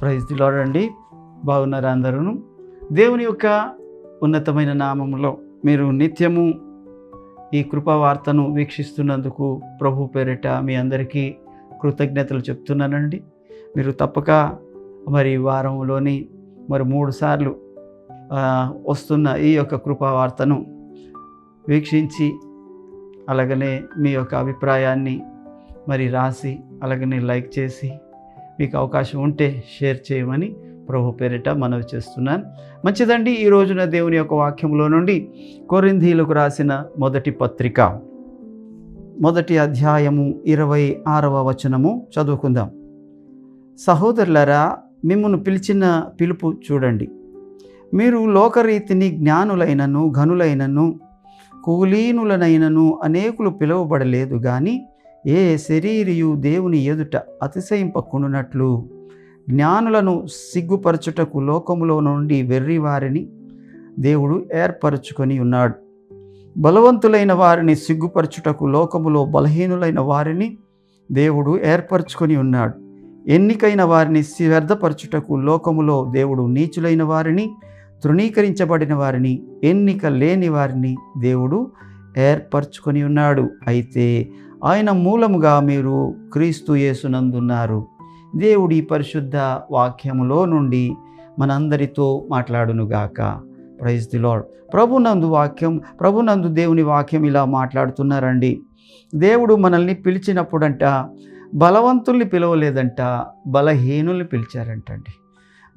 Praise the బాగున్నారు అందరూ దేవుని యొక్క ఉన్నతమైన నామంలో మీరు నిత్యము ఈ కృపావార్తను వీక్షిస్తున్నందుకు ప్రభు పేరిట మీ అందరికీ కృతజ్ఞతలు చెప్తున్నానండి. మీరు తప్పక మరి వారంలోని మరి మూడు సార్లు వస్తున్న ఈ యొక్క కృపావార్తను వీక్షించి అలాగనే మీ యొక్క అభిప్రాయాన్ని మరి రాసి అలాగనే లైక్ చేసి మీకు అవకాశం ఉంటే షేర్ చేయమని ప్రభు పేరిట మనవి చేస్తున్నాను. మంచిదండి. ఈ రోజున దేవుని యొక్క వాక్యంలో నుండి కొరింధీలకు రాసిన మొదటి పత్రిక. మొదటి అధ్యాయము ఇరవై ఆరవ వచనము చదువుకుందాం. సహోదరులరా మిమ్మల్ని పిలిచిన పిలుపు చూడండి. మీరు లోకరీతిని జ్ఞానులైనను ఘనులైనను కులీనులనైనను అనేకులు పిలువబడలేదు కానీ ఏ శరీరియు దేవుని ఎదుట అతిశయింపకుండునట్లు జ్ఞానులను సిగ్గుపరచుటకు లోకములో నుండి వెర్రి వారిని దేవుడు ఏర్పరచుకొని ఉన్నాడు. బలవంతులైన వారిని సిగ్గుపరచుటకు లోకములో బలహీనులైన వారిని దేవుడు ఏర్పరచుకొని ఉన్నాడు. ఎన్నికైన వారిని వ్యర్థపరచుటకు లోకములో దేవుడు నీచులైన వారిని తృణీకరించబడిన వారిని ఎన్నిక లేని వారిని దేవుడు ఏర్పరచుకొని ఉన్నాడు. అయితే ఆయన మూలముగా మీరు క్రీస్తు యేసునందున్నారు. దేవుడి పరిశుద్ధ వాక్యములో నుండి మనందరితో మాట్లాడునుగాక ప్రైజ్ ది లాడ్ ప్రభునందు వాక్యం ప్రభునందు దేవుని వాక్యం ఇలా మాట్లాడుతున్నారండి. దేవుడు మనల్ని పిలిచినప్పుడంట బలవంతుల్ని పిలవలేదంట బలహీనుల్ని పిలిచారంటండి.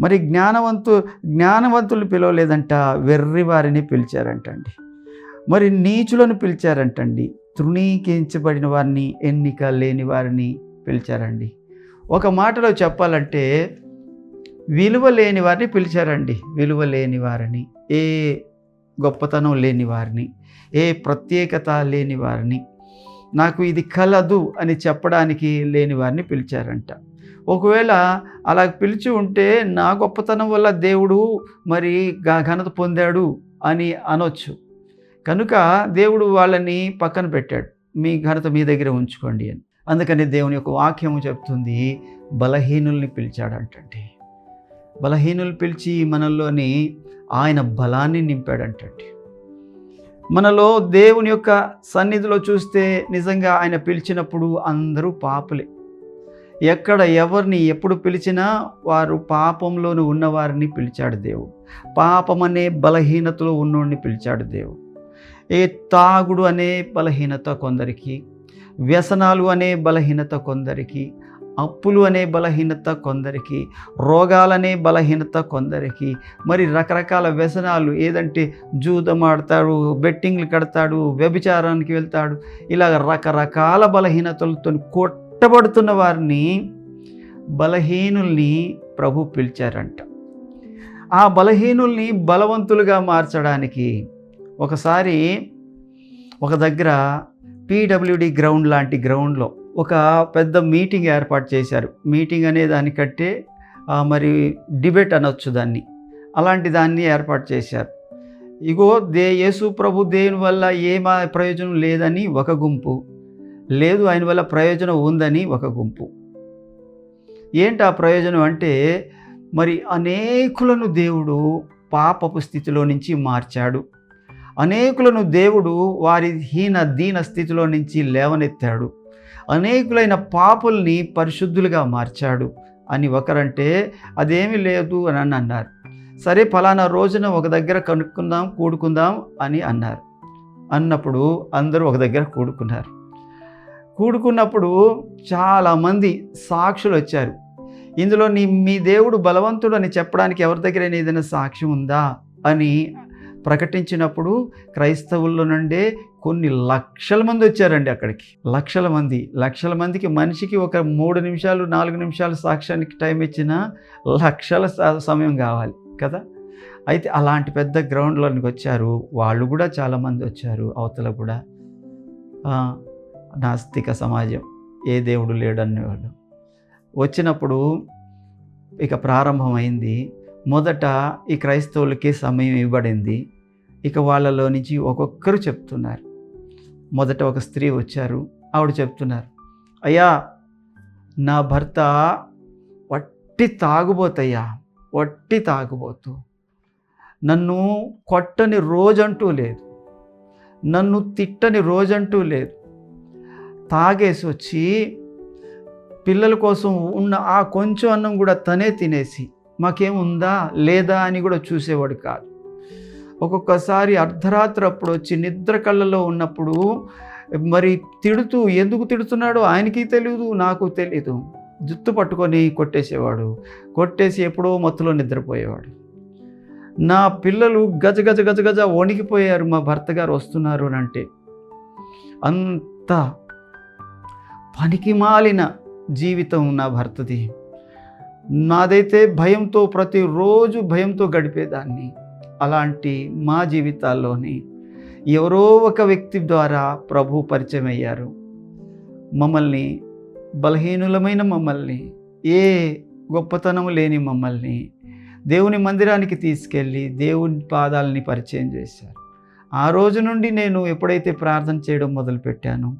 మరి జ్ఞానవంతు జ్ఞానవంతులు పిలవలేదంట వెర్రి వారిని పిలిచారంటండి. మరి నీచులను పిలిచారంటండి తృణీకరించబడిన వారిని ఎన్నిక లేని వారిని పిలిచారండి. ఒక మాటలో చెప్పాలంటే విలువ లేని వారిని పిలిచారండి. విలువ లేని వారిని ఏ గొప్పతనం లేని వారిని ఏ ప్రత్యేకత లేని వారిని నాకు ఇది కలదు అని చెప్పడానికి లేని వారిని పిలిచారంట. ఒకవేళ అలా పిలిచి ఉంటే నా గొప్పతనం వల్ల దేవుడు మరి ఘనత పొందాడు అని అనొచ్చు. కనుక దేవుడు వాళ్ళని పక్కన పెట్టాడు. మీ ఘనత మీ దగ్గర ఉంచుకోండి అని. అందుకని దేవుని యొక్క వాక్యము చెప్తుంది బలహీనుల్ని పిలిచాడంటండి. బలహీనులు పిలిచి మనల్లోని ఆయన బలాన్ని నింపాడంటండి. మనలో దేవుని యొక్క సన్నిధిలో చూస్తే నిజంగా ఆయన పిలిచినప్పుడు అందరూ పాపులే. ఎక్కడ ఎవరిని ఎప్పుడు పిలిచినా వారు పాపంలోనే ఉన్నవారిని పిలిచాడు దేవుడు. పాపం అనే బలహీనతలో ఉన్నోడిని పిలిచాడు దేవుడు. ఏ తాగుడు అనే బలహీనత కొందరికి వ్యసనాలు అనే బలహీనత కొందరికి అప్పులు అనే బలహీనత కొందరికి రోగాలనే బలహీనత కొందరికి మరి రకరకాల వ్యసనాలు ఏదంటే జూదం ఆడతాడు బెట్టింగ్లు కడతాడు వ్యభిచారానికి వెళ్తాడు ఇలా రకరకాల బలహీనతలతో కొట్టబడుతున్న వారిని బలహీనుల్ని ప్రభు పిలిచారంట. ఆ బలహీనుల్ని బలవంతులుగా మార్చడానికి ఒకసారి ఒక దగ్గర పీడబ్ల్యూడి గ్రౌండ్ లాంటి గ్రౌండ్లో ఒక పెద్ద మీటింగ్ ఏర్పాటు చేశారు. మీటింగ్ అనే దానికంటే మరి డిబేట్ అనొచ్చు దాన్ని. అలాంటి దాన్ని ఏర్పాటు చేశారు. ఇగో దే యేసు ప్రభు దేని వల్ల ఏమా ప్రయోజనం లేదని ఒక గుంపు లేదు ఆయన వల్ల ప్రయోజనం ఉందని ఒక గుంపు. ఏంటి ఆ ప్రయోజనం అంటే మరి అనేకులను దేవుడు పాపపు స్థితిలో నుంచి మార్చాడు. అనేకులను దేవుడు వారి హీన దీన స్థితిలో నుంచి లేవనెత్తాడు. అనేకులైన పాపుల్ని పరిశుద్ధులుగా మార్చాడు అని ఒకరంటే అదేమీ లేదు అని అని అన్నారు. సరే ఫలానా రోజున ఒక దగ్గర కనుక్కుందాం కూడుకుందాం అని అన్నారు. అన్నప్పుడు అందరూ ఒక దగ్గర కూడుకున్నారు. కూడుకున్నప్పుడు చాలామంది సాక్షులు వచ్చారు. ఇందులో నీ మీ దేవుడు బలవంతుడు అని చెప్పడానికి ఎవరి దగ్గర ఏదైనా సాక్ష్యం ఉందా అని ప్రకటించినప్పుడు క్రైస్తవుల్లో నుండే కొన్ని లక్షల మంది వచ్చారండి అక్కడికి. లక్షల మంది లక్షల మందికి మనిషికి ఒక మూడు నిమిషాలు నాలుగు నిమిషాలు సాక్ష్యానికి టైం ఇచ్చినా లక్షల సమయం కావాలి కదా. అయితే అలాంటి పెద్ద గ్రౌండ్లోనికి వచ్చారు. వాళ్ళు కూడా చాలామంది వచ్చారు అవతల కూడా. నాస్తిక సమాజం. ఏ దేవుడు లేడనేవాళ్ళు వచ్చినప్పుడు ఇక ప్రారంభమైంది. మొదట ఈ క్రైస్తవులకి సమయం ఇవ్వబడింది. ఇక వాళ్ళలో నుంచి ఒక్కొక్కరు చెప్తున్నారు. మొదట ఒక స్త్రీ వచ్చారు. ఆవిడ చెప్తున్నారు అయ్యా నా భర్త వట్టి తాగుబోతయ్యా వట్టి తాగుబోతు. నన్ను కొట్టని రోజంటూ లేదు. నన్ను తిట్టని రోజంటూ లేదు. తాగేసి వచ్చి పిల్లల కోసం ఉన్న ఆ కొంచెం అన్నం కూడా తనే తినేసి మాకేముందా లేదా అని కూడా చూసేవాడు కాదు. ఒక్కొక్కసారి అర్ధరాత్రి అప్పుడు వచ్చి నిద్ర కళ్ళలో ఉన్నప్పుడు మరి తిడుతూ ఎందుకు తిడుతున్నాడో ఆయనకి తెలియదు నాకు తెలీదు. జుత్తు పట్టుకొని కొట్టేసేవాడు. కొట్టేసి ఎప్పుడో మత్తులో నిద్రపోయేవాడు. నా పిల్లలు గజ గజ గజ గజ వణికిపోయారు మా భర్త గారు వస్తున్నారు అని అంటే అంత పనికి మాలిన జీవితం నా భర్తది. నాదైతే భయంతో ప్రతిరోజు భయంతో గడిపేదాన్ని. అలాంటి మా జీవితాల్లోని ఎవరో ఒక వ్యక్తి ద్వారా ప్రభు పరిచయం అయ్యారు మమ్మల్ని బలహీనులమైన మమ్మల్ని ఏ గొప్పతనం లేని మమ్మల్ని దేవుని మందిరానికి తీసుకెళ్ళి దేవుని పాదాలని పరిచయం చేశారు. ఆ రోజు నుండి నేను ఎప్పుడైతే ప్రార్థన చేయడం మొదలుపెట్టానో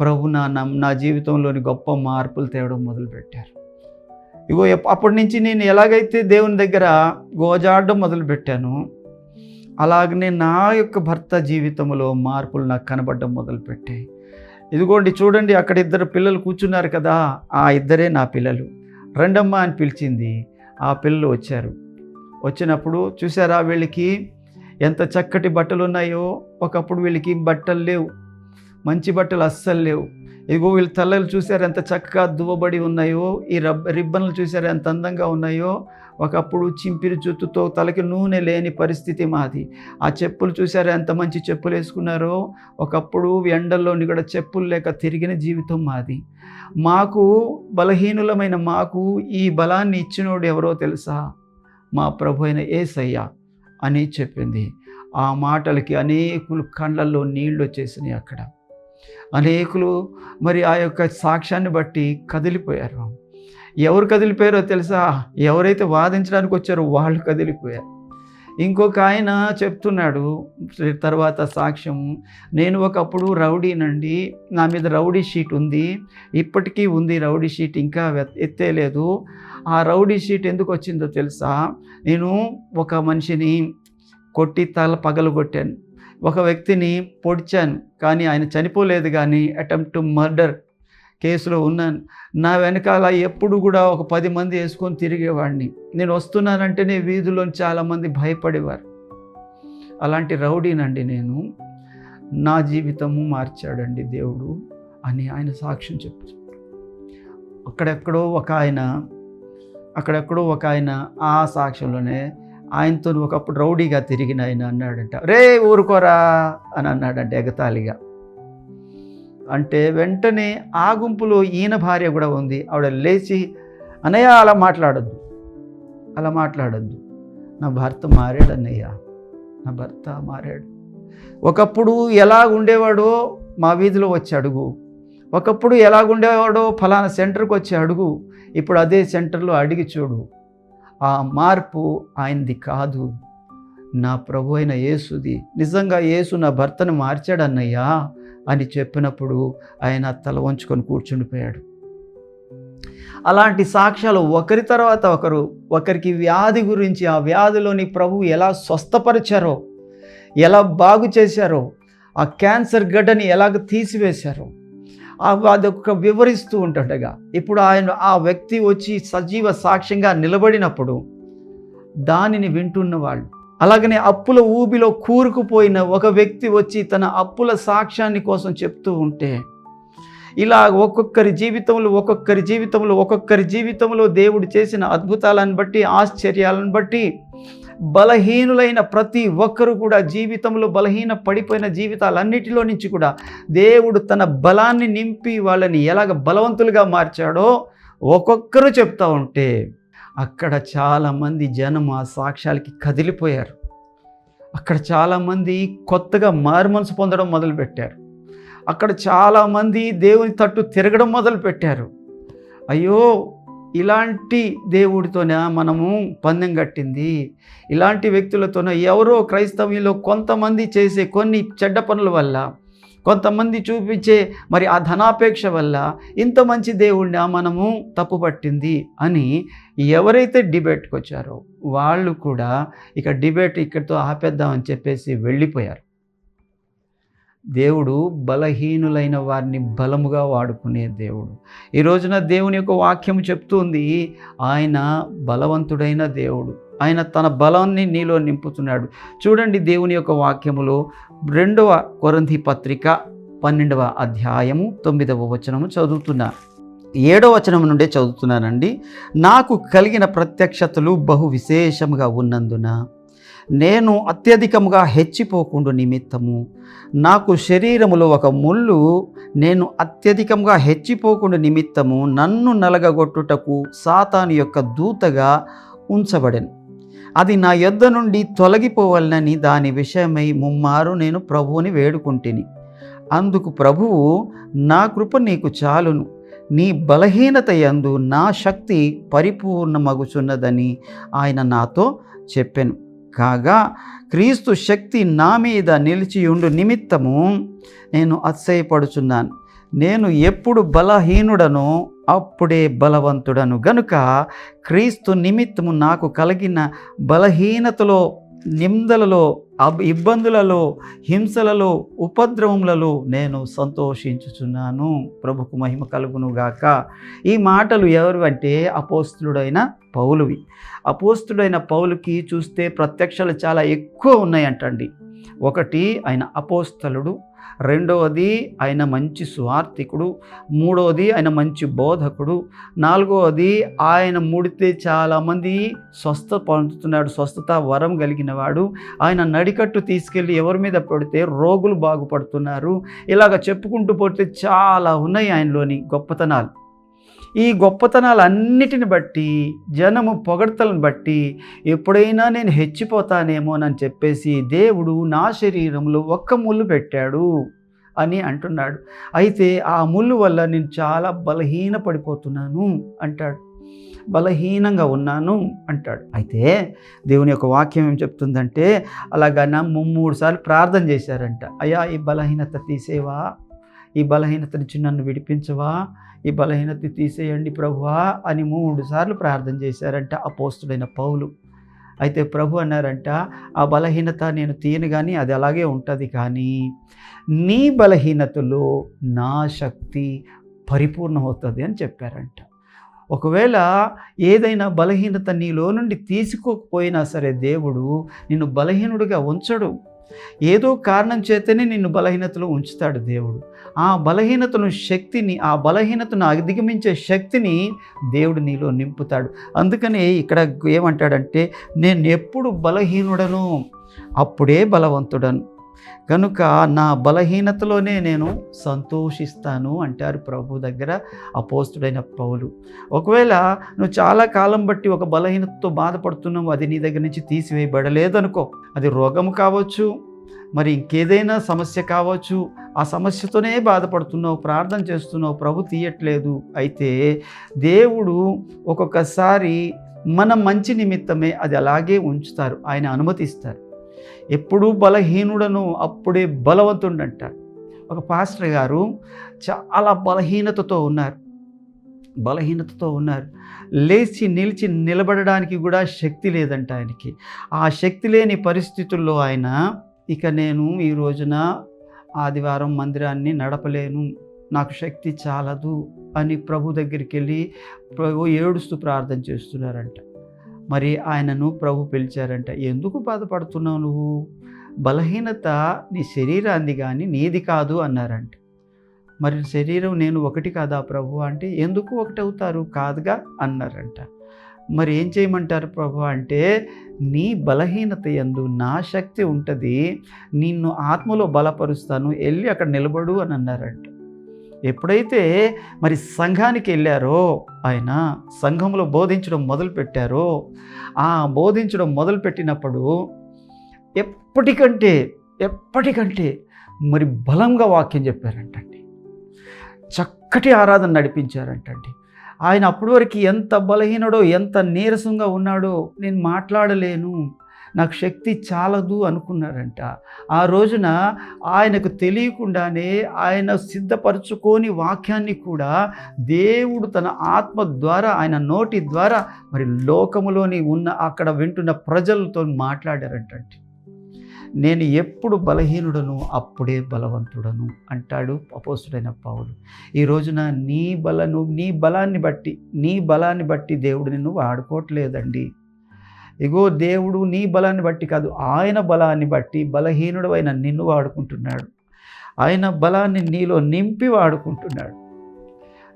ప్రభు నా నా జీవితంలోని గొప్ప మార్పులు తేవడం మొదలుపెట్టారు. ఇగో అప్పటి నుంచి నేను ఎలాగైతే దేవుని దగ్గర గోజాడడం మొదలుపెట్టానో అలాగనే నా యొక్క భర్త జీవితంలో మార్పులు నాకు కనబడడం మొదలుపెట్టాయి. ఇదిగోండి చూడండి అక్కడ ఇద్దరు పిల్లలు కూర్చున్నారు కదా ఆ ఇద్దరే నా పిల్లలు. రెండమ్మ అని పిలిచింది. ఆ పిల్లలు వచ్చారు. వచ్చినప్పుడు చూసారా వీళ్ళకి ఎంత చక్కటి బట్టలు ఉన్నాయో ఒకప్పుడు వీళ్ళకి బట్టలు లేవు. మంచి బట్టలు అస్సలు లేవు. ఇగో వీళ్ళ తలలు చూశారు ఎంత చక్కగా దువ్వబడి ఉన్నాయో ఈ రబ్ రిబ్బన్లు చూశారు ఎంత అందంగా ఉన్నాయో. ఒకప్పుడు చింపిరి జుత్తుతో తలకి నూనె లేని పరిస్థితి మాది. ఆ చెప్పులు చూసారు ఎంత మంచి చెప్పులు వేసుకున్నారో. ఒకప్పుడు ఎండల్లోని కూడా చెప్పులు లేక తిరిగిన జీవితం మాది. మాకు బలహీనులమైన మాకు ఈ బలాన్ని ఇచ్చినోడు ఎవరో తెలుసా? మా ప్రభు అయిన ఏసయ్య అని చెప్పింది. ఆ మాటలకి అనేకులు కళ్ళల్లో నీళ్ళు వచ్చేసినాయి అక్కడ. అనేకులు మరి ఆ యొక్క సాక్ష్యాన్ని బట్టి కదిలిపోయారు. ఎవరు కదిలిపోయారో తెలుసా? ఎవరైతే వాదించడానికి వచ్చారో వాళ్ళు కదిలిపోయారు. ఇంకొక ఆయన చెప్తున్నాడు తర్వాత సాక్ష్యం నేను ఒకప్పుడు రౌడీనండి నా మీద రౌడీ షీట్ ఉంది ఇప్పటికీ ఉంది రౌడీ షీట్ ఇంకా ఎత్తేలేదు. ఆ రౌడీ షీట్ ఎందుకు వచ్చిందో తెలుసా? నేను ఒక మనిషిని కొట్టి తల పగలగొట్టాను. ఒక వ్యక్తిని పొడిచాను కానీ ఆయన చనిపోలేదు కానీ అటెంప్ట్ టు మర్డర్ కేసులో ఉన్నాను. నా వెనకాల ఎప్పుడు కూడా ఒక పది మంది వేసుకొని తిరిగేవాడిని. నేను వస్తున్నానంటేనే వీధిలోని చాలామంది భయపడేవారు. అలాంటి రౌడీనండి నేను. నా జీవితము మార్చాడండి దేవుడు అని ఆయన సాక్ష్యం చెప్తాడు అక్కడెక్కడో ఒక ఆయన అక్కడెక్కడో ఒక ఆయన ఆ సాక్ష్యంలోనే ఆయనతో ఒకప్పుడు రౌడీగా తిరిగిన ఆయన అన్నాడంట రే ఊరుకోరా అని అన్నాడంట ఎగతాళిగా. అంటే వెంటనే ఆ గుంపులో ఈయన భార్య కూడా ఉంది ఆవిడ లేచి అన్నయ్య అలా మాట్లాడద్దు అలా మాట్లాడద్దు నా భర్త మారాడు అన్నయ్య నా భర్త మారాడు. ఒకప్పుడు ఎలా ఉండేవాడో మా వీధిలో వచ్చి అడుగు ఒకప్పుడు ఎలాగుండేవాడో ఫలానా సెంటర్కి వచ్చి అడుగు ఇప్పుడు అదే సెంటర్లో అడిగి చూడు ఆ మార్పు ఆయనది కాదు. నా ప్రభు అయిన యేసుది. నిజంగా యేసు నా భర్తను మార్చాడన్నయ్యా అని చెప్పినప్పుడు ఆయన తల వంచుకొని కూర్చుండిపోయాడు అలాంటి సాక్ష్యాలు ఒకరి తర్వాత ఒకరు ఒకరికి వ్యాధి గురించి ఆ వ్యాధిలోని ప్రభు ఎలా స్వస్థపరిచారో ఎలా బాగు చేశారో ఆ క్యాన్సర్ గడ్డని ఎలాగ తీసివేశారో అదొక వివరిస్తూ ఉంటుండగా. ఇప్పుడు ఆయన ఆ వ్యక్తి వచ్చి సజీవ సాక్ష్యంగా నిలబడినప్పుడు దానిని వింటున్న వాళ్ళు. అలాగనే అప్పుల ఊబిలో కూరుకుపోయిన ఒక వ్యక్తి వచ్చి తన అప్పుల సాక్ష్యాన్ని కోసం చెప్తూ ఉంటే ఇలా ఒక్కొక్కరి జీవితంలో ఒక్కొక్కరి జీవితంలో ఒక్కొక్కరి జీవితంలో దేవుడు చేసిన అద్భుతాలను బట్టి ఆశ్చర్యాలను బట్టి బలహీనులైన ప్రతి ఒక్కరు కూడా జీవితంలో బలహీన పడిపోయిన జీవితాలన్నిటిలో నుంచి కూడా దేవుడు తన బలాన్ని నింపి వాళ్ళని ఎలాగ బలవంతులుగా మార్చాడో ఒక్కొక్కరు చెప్తా ఉంటే అక్కడ చాలామంది జనం ఆ సాక్ష్యాలకి కదిలిపోయారు. అక్కడ చాలామంది కొత్తగా మారుమనసు పొందడం మొదలుపెట్టారు. అక్కడ చాలామంది దేవుని తట్టు తిరగడం మొదలుపెట్టారు. అయ్యో ఇలాంటి దేవుడితోనే మనము పందెం కట్టింది. ఇలాంటి వ్యక్తులతోనే ఎవరో క్రైస్తవ్యంలో కొంతమంది చేసే కొన్ని చెడ్డ పనుల వల్ల కొంతమంది చూపించే మరి ఆ ధనాపేక్ష వల్ల ఇంత మంచి దేవుడిని మనము తప్పు పట్టింది అని ఎవరైతే డిబేట్కి వచ్చారో వాళ్ళు కూడా ఇక డిబేట్ ఇక్కడితో ఆపేద్దామని చెప్పేసి వెళ్ళిపోయారు. దేవుడు బలహీనులైన వారిని బలముగా వాడుకునే దేవుడు. ఈ రోజున దేవుని యొక్క వాక్యం చెప్తుంది ఆయన బలవంతుడైన దేవుడు. ఆయన తన బలాన్ని నీలో నింపుతున్నాడు. చూడండి దేవుని యొక్క వాక్యములో రెండవ కొరంధి పత్రిక పన్నెండవ అధ్యాయము తొమ్మిదవ వచనము చదువుతున్నా. ఏడవ వచనం నుండే చదువుతున్నానండి. నాకు కలిగిన ప్రత్యక్షతలు బహు విశేషముగా ఉన్నందున నేను అత్యధికముగా హెచ్చిపోకుండా నిమిత్తము. నాకు శరీరములో ఒక ముళ్ళు నేను అత్యధికంగా హెచ్చిపోకుండా నిమిత్తము. నన్ను నలగగొట్టుటకు సాతాను యొక్క దూతగా ఉంచబడెను. అది నా యొద్ద నుండి తొలగిపోవాలని దాని విషయమై ముమ్మారు నేను ప్రభువుని వేడుకుంటుని. అందుకు ప్రభువు నా కృప నీకు చాలును. నీ బలహీనత యందు నా శక్తి పరిపూర్ణమగుచున్నదని ఆయన నాతో చెప్పాను. కాగా క్రీస్తు శక్తి నా మీద నిలిచియుండు నిమిత్తము నేను అతిశయపడుచున్నాను. నేను ఎప్పుడు బలహీనుడను అప్పుడే బలవంతుడను. గనుక క్రీస్తు నిమిత్తము నాకు కలిగిన బలహీనతలో నిందలలో ఇబ్బందులలో హింసలలో ఉపద్రవములలో నేను సంతోషించుచున్నాను. ప్రభుకు మహిమ కలుగును గాక. ఈ మాటలు ఎవరు అంటే అపోస్తుడైన పౌలువి. అపోస్తుడైన పౌలుకి చూస్తే ప్రత్యక్షలు చాలా ఎక్కువ ఉన్నాయంటండి. ఒకటి ఆయన అపోస్తలుడు రెండవది ఆయన మంచి సువార్థికుడు మూడవది ఆయన మంచి బోధకుడు నాలుగవది ఆయన ముడితే చాలామంది స్వస్థ పొందుతున్నాడు స్వస్థత వరం కలిగిన వాడు ఆయన నడికట్టు తీసుకెళ్ళి ఎవరి మీద పడితే రోగులు బాగుపడుతున్నారు. ఇలాగ చెప్పుకుంటూ పోతే చాలా ఉన్నాయి ఆయనలోని గొప్పతనాలు. ఈ గొప్పతనాలన్నిటిని బట్టి జనము పొగడ్తలను బట్టి ఎప్పుడైనా నేను హెచ్చిపోతానేమోనని చెప్పేసి దేవుడు నా శరీరంలో ఒక్క ముళ్ళు పెట్టాడు అని అంటున్నాడు. అయితే ఆ ముళ్ళు వల్ల నేను చాలా బలహీన పడిపోతున్నాను అంటాడు. బలహీనంగా ఉన్నాను అంటాడు. అయితే దేవుని యొక్క వాక్యం ఏం చెప్తుందంటే అలాగా నా మూడు సార్లు ప్రార్థన చేశారంట. అయ్యా ఈ బలహీనత తీసేవా? ఈ బలహీనత నుంచి నన్ను విడిపించవా? ఈ బలహీనత తీసేయండి ప్రభువా అని మూడు సార్లు ప్రార్థన చేశారంట అపోస్తుడైన పౌలు. అయితే ప్రభు అన్నారంట ఆ బలహీనత నేను తీయను కానీ అది అలాగే ఉంటుంది కానీ నీ బలహీనతలో నా శక్తి పరిపూర్ణమవుతుంది అని చెప్పారంట. ఒకవేళ ఏదైనా బలహీనత నీలో నుండి తీసుకోకపోయినా సరే దేవుడు నిన్ను బలహీనుడిగా ఉంచడు. ఏదో కారణం చేతనే నిన్ను బలహీనతలో ఉంచుతాడు దేవుడు. ఆ బలహీనతను శక్తిని ఆ బలహీనతను అధిగమించే శక్తిని దేవుడు నీలో నింపుతాడు. అందుకనే ఇక్కడ ఏమంటాడంటే నేను ఎప్పుడు బలహీనుడను అప్పుడే బలవంతుడను. కనుక నా బలహీనతలోనే నేను సంతోషిస్తాను అంటారు ప్రభు దగ్గర అపోస్తుడైన పౌలు. ఒకవేళ నువ్వు చాలా కాలం బట్టి ఒక బలహీనతతో బాధపడుతున్నావు అది నీ దగ్గర నుంచి తీసివేయబడలేదనుకో అది రోగము కావచ్చు మరి ఇంకేదైనా సమస్య కావచ్చు ఆ సమస్యతోనే బాధపడుతున్నావు ప్రార్థన చేస్తున్నావు ప్రభు తీయట్లేదు అయితే దేవుడు ఒక్కొక్కసారి మన మంచి నిమిత్తమే అది అలాగే ఉంచుతారు ఆయన అనుమతిస్తారు. ఎప్పుడూ బలహీనుడను అప్పుడే బలవంతుడంటారు ఒక పాస్టర్ గారు చాలా బలహీనతతో ఉన్నారు. బలహీనతతో ఉన్నారు. లేచి నిలిచి నిలబడడానికి కూడా శక్తి లేదంట ఆయనకి. ఆ శక్తి లేని పరిస్థితుల్లో ఆయన ఇక నేను ఈ రోజున ఆదివారం మందిరాన్ని నడపలేను నాకు శక్తి చాలదు అని ప్రభు దగ్గరికి వెళ్ళి ప్రభు ఏడుస్తూ ప్రార్థన చేస్తున్నారంట. మరి ఆయనను ప్రభు పిలిచారంట ఎందుకు బాధపడుతున్నావు నువ్వు? బలహీనత నీ శరీరాన్ని కానీ నీది కాదు అన్నారంట. మరి శరీరం నేను ఒకటి కాదా ప్రభు? అంటే ఎందుకు ఒకటి అవుతారు కాదుగా? అన్నారంట. మరి ఏం చేయమంటారు ప్రభు అంటే నీ బలహీనత ఎందు నా శక్తి ఉంటుంది నిన్ను ఆత్మలో బలపరుస్తాను వెళ్ళి అక్కడ నిలబడు అని అన్నారంట. ఎప్పుడైతే మరి సంఘానికి వెళ్ళారో ఆయన సంఘంలో బోధించడం మొదలుపెట్టారో ఆ బోధించడం మొదలుపెట్టినప్పుడు ఎప్పటికంటే ఎప్పటికంటే మరి బలంగా వాక్యం చెప్పారంటండి. చక్కటి ఆరాధన నడిపించారంటండి. ఆయన అప్పటి వరకు ఎంత బలహీనడో ఎంత నీరసంగా ఉన్నాడో నేను మాట్లాడలేను నాకు శక్తి చాలదు అనుకున్నారంట ఆ రోజున ఆయనకు తెలియకుండానే ఆయన సిద్ధపరచుకోని వాక్యాన్ని కూడా దేవుడు తన ఆత్మ ద్వారా ఆయన నోటి ద్వారా మరి లోకములోని ఉన్న అక్కడ వింటున్న ప్రజలతో మాట్లాడారంటండి. నేను ఎప్పుడు బలహీనుడను అప్పుడే బలవంతుడను అంటాడు అపోసుడైన పావుడు ఈ రోజున నీ బలను నీ బలాన్ని బట్టి నీ బలాన్ని బట్టి దేవుడు నిన్ను వాడుకోవట్లేదండి. ఇగో దేవుడు నీ బలాన్ని బట్టి కాదు ఆయన బలాన్ని బట్టి బలహీనుడు అయిన నిన్ను వాడుకుంటున్నాడు. ఆయన బలాన్ని నీలో నింపి వాడుకుంటున్నాడు.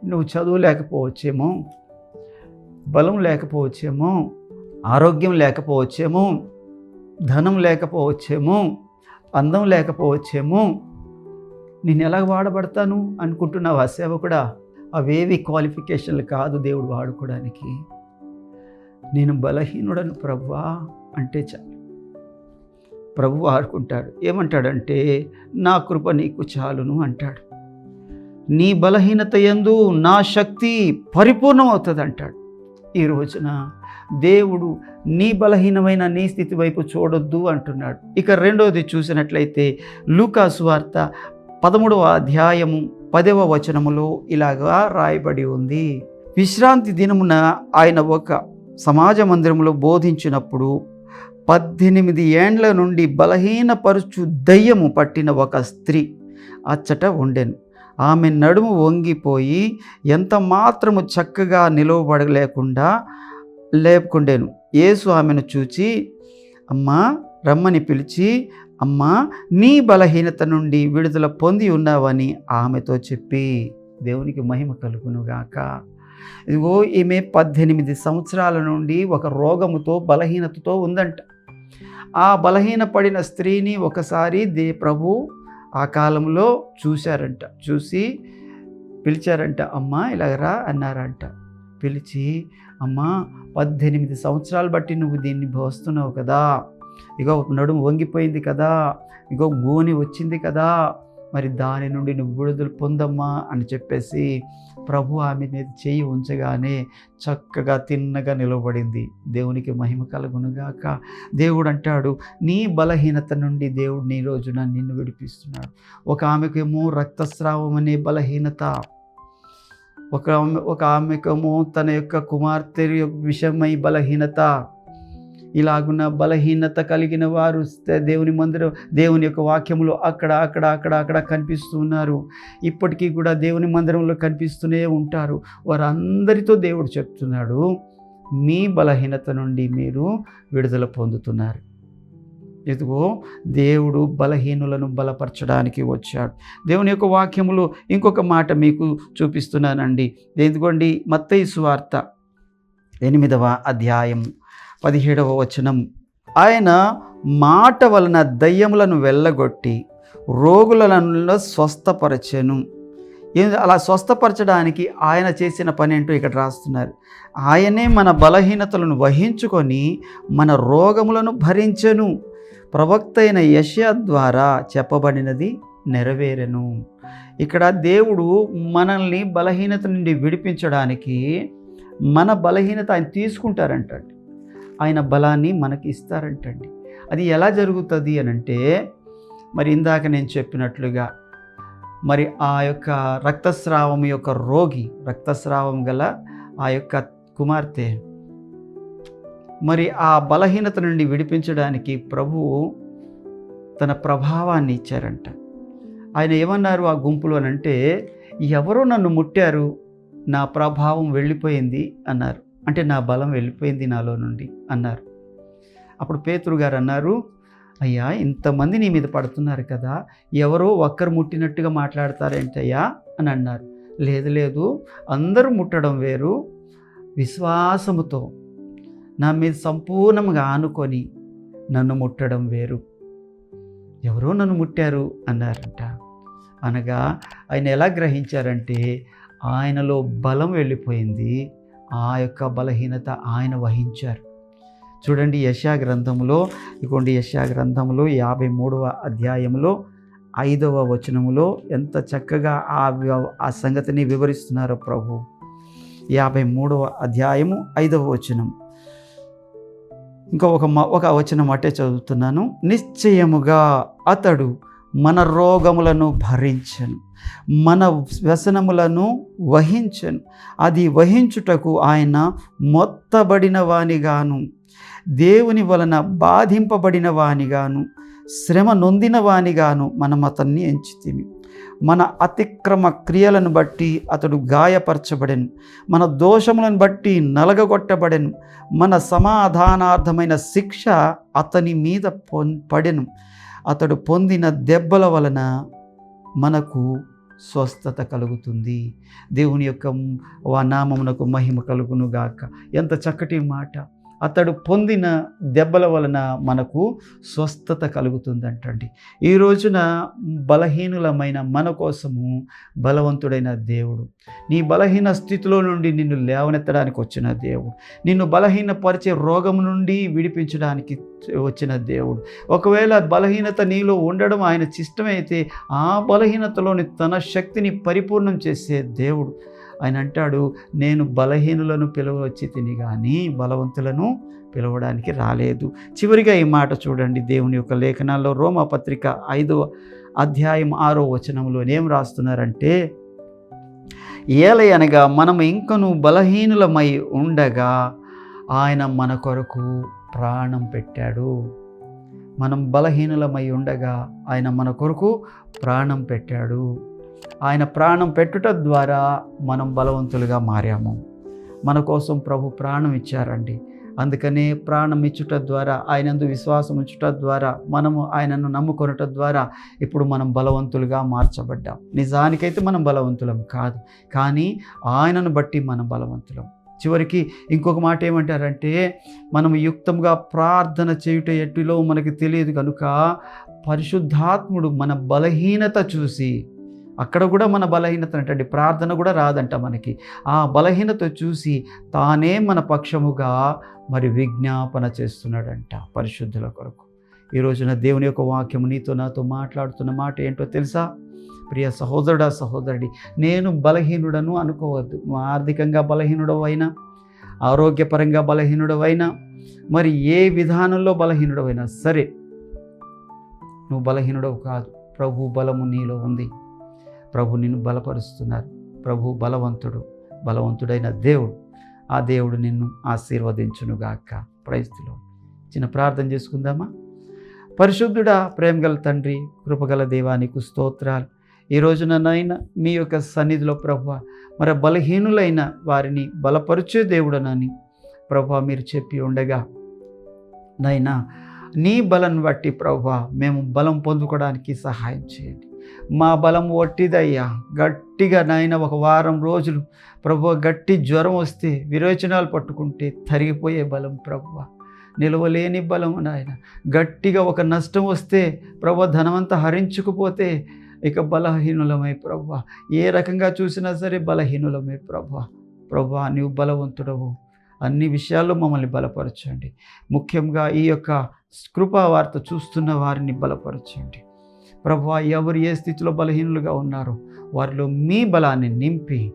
నువ్వు చదువు లేకపోవచ్చేమో బలం లేకపోవచ్చేమో ఆరోగ్యం లేకపోవచ్చేమో ధనం లేకపోవచ్చేమో అందం లేకపోవచ్చేమో నేను ఎలా వాడబడతాను అనుకుంటున్నావు ఆ సేవకుడా? అవేవి క్వాలిఫికేషన్లు కాదు దేవుడు వాడుకోవడానికి. నేను బలహీనుడను ప్రవ్వా అంటే చాలు. ప్రభు ఆడుకుంటాడు ఏమంటాడంటే నా కృప నీకు చాలును అంటాడు. నీ బలహీనత ఎందు నా శక్తి పరిపూర్ణమవుతుంది అంటాడు ఈ రోజున దేవుడు నీ బలహీనమైన నీ స్థితి వైపు చూడొద్దు అంటున్నాడు. ఇక రెండవది చూసినట్లయితే లూకాసు వార్త పదమూడవ అధ్యాయము పదవ వచనములో ఇలాగా రాయబడి ఉంది. విశ్రాంతి దినమున ఆయన ఒక సమాజ మందిరంలో బోధించినప్పుడు పద్దెనిమిది ఏండ్ల నుండి బలహీనపరుచు దయ్యము పట్టిన ఒక స్త్రీ అచ్చట ఉండెను. ఆమె నడుము వంగిపోయి ఎంత మాత్రము చక్కగా నిలవబడలేకుండా లేపుకుండేను. యేసు ఆమెను చూచి అమ్మా రమ్మని పిలిచి అమ్మా నీ బలహీనత నుండి విడుదల పొంది ఉన్నావని ఆమెతో చెప్పి దేవునికి మహిమ కలుగునుగాక. ఇదిగో ఈమె పద్దెనిమిది సంవత్సరాల నుండి ఒక రోగముతో బలహీనతతో ఉందంట. ఆ బలహీనపడిన స్త్రీని ఒకసారి దే ప్రభు ఆ కాలంలో చూశారంట. చూసి పిలిచారంట అమ్మా ఇలాగరా అన్నారంట. పిలిచి అమ్మా పద్దెనిమిది సంవత్సరాలు బట్టి నువ్వు దీన్ని భోస్తున్నావు కదా. ఇగో నడుము వంగిపోయింది కదా. ఇగో గోని వచ్చింది కదా. మరి దాని నుండి నువ్వు విడుదల పొందమ్మా అని చెప్పేసి ప్రభు ఆమె మీద చేయి ఉంచగానే చక్కగా తిన్నగా నిలబడింది. దేవునికి మహిమ కలుగునుగాక. దేవుడు అంటాడు నీ బలహీనత నుండి దేవుడు నీ రోజున నిన్ను విడిపిస్తున్నాడు. ఒక ఆమెకేమో రక్తస్రావం అనే బలహీనత ఒక ఆమె ఒక ఆమెకేమో తన యొక్క కుమార్తె యొక్క విషయమై బలహీనత ఇలాగున్న బలహీనత కలిగిన వారు దేవుని మందిరం దేవుని యొక్క వాక్యములు అక్కడ అక్కడ అక్కడ అక్కడ కనిపిస్తూ ఉన్నారు. ఇప్పటికీ కూడా దేవుని మందిరంలో కనిపిస్తూనే ఉంటారు. వారందరితో దేవుడు చెప్తున్నాడు మీ బలహీనత నుండి మీరు విడుదల పొందుతున్నారు. ఇదిగో దేవుడు బలహీనులను బలపరచడానికి వచ్చాడు. దేవుని యొక్క వాక్యములు ఇంకొక మాట మీకు చూపిస్తున్నానండి. ఎందుకోండి మత్తయి సువార్త ఎనిమిదవ అధ్యాయం పదిహేడవ వచనం. ఆయన మాట వలన దయ్యములను వెళ్ళగొట్టి రోగులను స్వస్థపరచెను. అలా స్వస్థపరచడానికి ఆయన చేసిన పని ఏంటో ఇక్కడ రాస్తున్నారు. ఆయనే మన బలహీనతలను వహించుకొని మన రోగములను భరించెను. ప్రవక్త అయిన యష్యా ద్వారా చెప్పబడినది నెరవేరెను. ఇక్కడ దేవుడు మనల్ని బలహీనత నుండి విడిపించడానికి మన బలహీనత ఆయన తీసుకుంటారంటండి. ఆయన బలాన్ని మనకి ఇస్తారంటండి. అది ఎలా జరుగుతుంది అని అంటే మరి ఇందాక నేను చెప్పినట్లుగా మరి ఆ యొక్క రక్తస్రావం యొక్క రోగి రక్తస్రావం గల ఆ యొక్క కుమార్తె మరి ఆ బలహీనత నుండి విడిపించడానికి ప్రభువు తన ప్రభావాన్ని ఇచ్చారంట. ఆయన ఏమన్నారు ఆ గుంపులో అంటే ఎవరో నన్ను ముట్టారు నా ప్రభావం వెళ్ళిపోయింది అన్నారు. అంటే నా బలం వెళ్ళిపోయింది నాలో నుండి అన్నారు. అప్పుడు పేతురు గారు అన్నారు అయ్యా ఇంతమంది నీ మీద పడుతున్నారు కదా ఎవరో ఒక్కరు ముట్టినట్టుగా మాట్లాడతారేంటయ్యా? అని అన్నారు. లేదు లేదు అందరూ ముట్టడం వేరు. విశ్వాసముతో నా మీద సంపూర్ణంగా ఆనుకొని నన్ను ముట్టడం వేరు. ఎవరో నన్ను ముట్టారు? అన్నారంట. అనగా ఆయన ఎలా గ్రహించారంటే ఆయనలో బలం వెళ్ళిపోయింది. ఆ యొక్క బలహీనత ఆయన వహించారు. చూడండి యశా గ్రంథములో ఇకోండి యశా గ్రంథములో యాభై మూడవ అధ్యాయంలో ఐదవ వచనములో ఎంత చక్కగా ఆ ఆ సంగతిని వివరిస్తున్నారు ప్రభు. యాభై మూడవ అధ్యాయము ఐదవ వచనం. ఇంకా ఒక మ- ఒక వచనం అట్టే చదువుతున్నాను. నిశ్చయముగా అతడు మన రోగములను భరించను. మన వ్యసనములను వహించను. అది వహించుటకు ఆయన మొత్తబడిన వానిగాను. దేవుని వలన బాధింపబడిన వానిగాను. శ్రమ నొందిన వానిగాను మనం అతన్ని ఎంచితిమి. మన అతిక్రమ క్రియలను బట్టి అతడు గాయపరచబడెను. మన దోషములను బట్టి నలగగొట్టబడెను. మన సమాధానార్థమైన శిక్ష అతని మీద పొన్ పడెను. అతడు పొందిన దెబ్బల వలన మనకు స్వస్థత కలుగుతుంది. దేవుని యొక్క వా నామమునకు మహిమ కలుగును గాక ఎంత చక్కటి మాట. అతడు పొందిన దెబ్బల వలన మనకు స్వస్థత కలుగుతుందంటండి. ఈ రోజున బలహీనులమైన మన కోసము బలవంతుడైన దేవుడు నీ బలహీన స్థితిలో నుండి నిన్ను లేవనెత్తడానికి వచ్చిన దేవుడు నిన్ను బలహీనపరిచే రోగం నుండి విడిపించడానికి వచ్చిన దేవుడు. ఒకవేళ బలహీనత నీలో ఉండడం ఆయన చిష్టమైతే ఆ బలహీనతలోని తన శక్తిని పరిపూర్ణం చేసే దేవుడు ఆయన అంటాడు నేను బలహీనులను పిలవచ్చి తిని కానీ బలవంతులను పిలవడానికి రాలేదు. చివరిగా ఈ మాట చూడండి దేవుని యొక్క లేఖనాల్లో రోమపత్రిక ఐదో అధ్యాయం ఆరో వచనంలో ఏం రాస్తున్నారంటే ఏలయనగా మనం ఇంకను బలహీనులమై ఉండగా ఆయన మన కొరకు ప్రాణం పెట్టాడు. మనం బలహీనులమై ఉండగా ఆయన మన కొరకు ప్రాణం పెట్టాడు. ఆయన ప్రాణం పెట్టుట ద్వారా మనం బలవంతులుగా మారాము. మన కోసం ప్రభు ప్రాణం ఇచ్చారండి. అందుకనే ప్రాణం ఇచ్చుట ద్వారా ఆయనందు విశ్వాసం ఉంచుట ద్వారా మనము ఆయనను నమ్ముకొనుట ద్వారా ఇప్పుడు మనం బలవంతులుగా మార్చబడ్డాం. నిజానికైతే మనం బలవంతులం కాదు. కానీ ఆయనను బట్టి మనం బలవంతులం. చివరికి ఇంకొక మాట ఏమంటారంటే మనం యుక్తంగా ప్రార్థన చేయుట ఎట్టులో మనకి తెలియదు కనుక పరిశుద్ధాత్ముడు మన బలహీనత చూసి అక్కడ కూడా మన బలహీనత అంటే ప్రార్థన కూడా రాదంట మనకి. ఆ బలహీనత చూసి తానే మన పక్షముగా మరి విజ్ఞాపన చేస్తున్నాడంట పరిశుద్ధుల కొరకు. ఈ రోజున దేవుని యొక్క వాక్యం నీతో నాతో మాట్లాడుతున్న మాట ఏంటో తెలుసా? ప్రియ సహోదరుడా సహోదరుడి నేను బలహీనుడను అనుకోవద్దు. నువ్వు ఆర్థికంగా బలహీనుడవైనా ఆరోగ్యపరంగా బలహీనుడవైనా మరి ఏ విధానంలో బలహీనుడవైనా సరే నువ్వు బలహీనుడవు కాదు. ప్రభు బలము నీలో ఉంది. ప్రభు నిన్ను బలపరుస్తున్నారు. ప్రభు బలవంతుడు బలవంతుడైన దేవుడు. ఆ దేవుడు నిన్ను ఆశీర్వదించునుగాక. ప్రైస్తులో చిన్న ప్రార్థన చేసుకుందామా? పరిశుద్ధుడా ప్రేమగల తండ్రి కృపగల దేవానికి స్తోత్రాలు. ఈ రోజున నైనా మీ యొక్క సన్నిధిలో ప్రభు మరి బలహీనులైన వారిని బలపరిచే దేవుడనని ప్రభు మీరు చెప్పి ఉండగా నైనా నీ బలం బట్టి ప్రభు మేము బలం పొందుకోవడానికి సహాయం చేయండి. మా బలం ఒట్టిదయ్యా. గట్టిగా నాయన ఒక వారం రోజులు ప్రభు గట్టి జ్వరం వస్తే విరోచనాలు పట్టుకుంటే తరిగిపోయే బలం ప్రభు. నిలవలేని బలం నాయన. గట్టిగా ఒక నష్టం వస్తే ప్రభు ధనమంతా హరించుకుపోతే ఇక బలహీనులమై ప్రభు. ఏ రకంగా చూసినా సరే బలహీనులమై ప్రభు. ప్రభు నీవు బలవంతుడవు. అన్ని విషయాల్లో మమ్మల్ని బలపరచండి. ముఖ్యంగా ఈ యొక్క కృపా వార్త చూస్తున్న వారిని బలపరచండి. ప్రభు ఎవరు ఏ స్థితిలో బలహీనులుగా ఉన్నారో వారిలో మీ బలాన్ని నింపి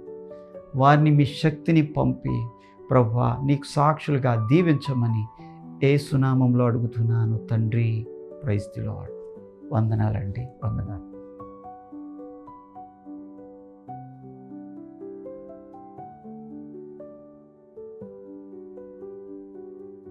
వారిని మీ శక్తిని పంపి ప్రభు నీకు సాక్షులుగా దీవించమని ఏ సునామంలో అడుగుతున్నాను తండ్రి. ప్రైస్తిలో వందనాలండి. వందనాలు.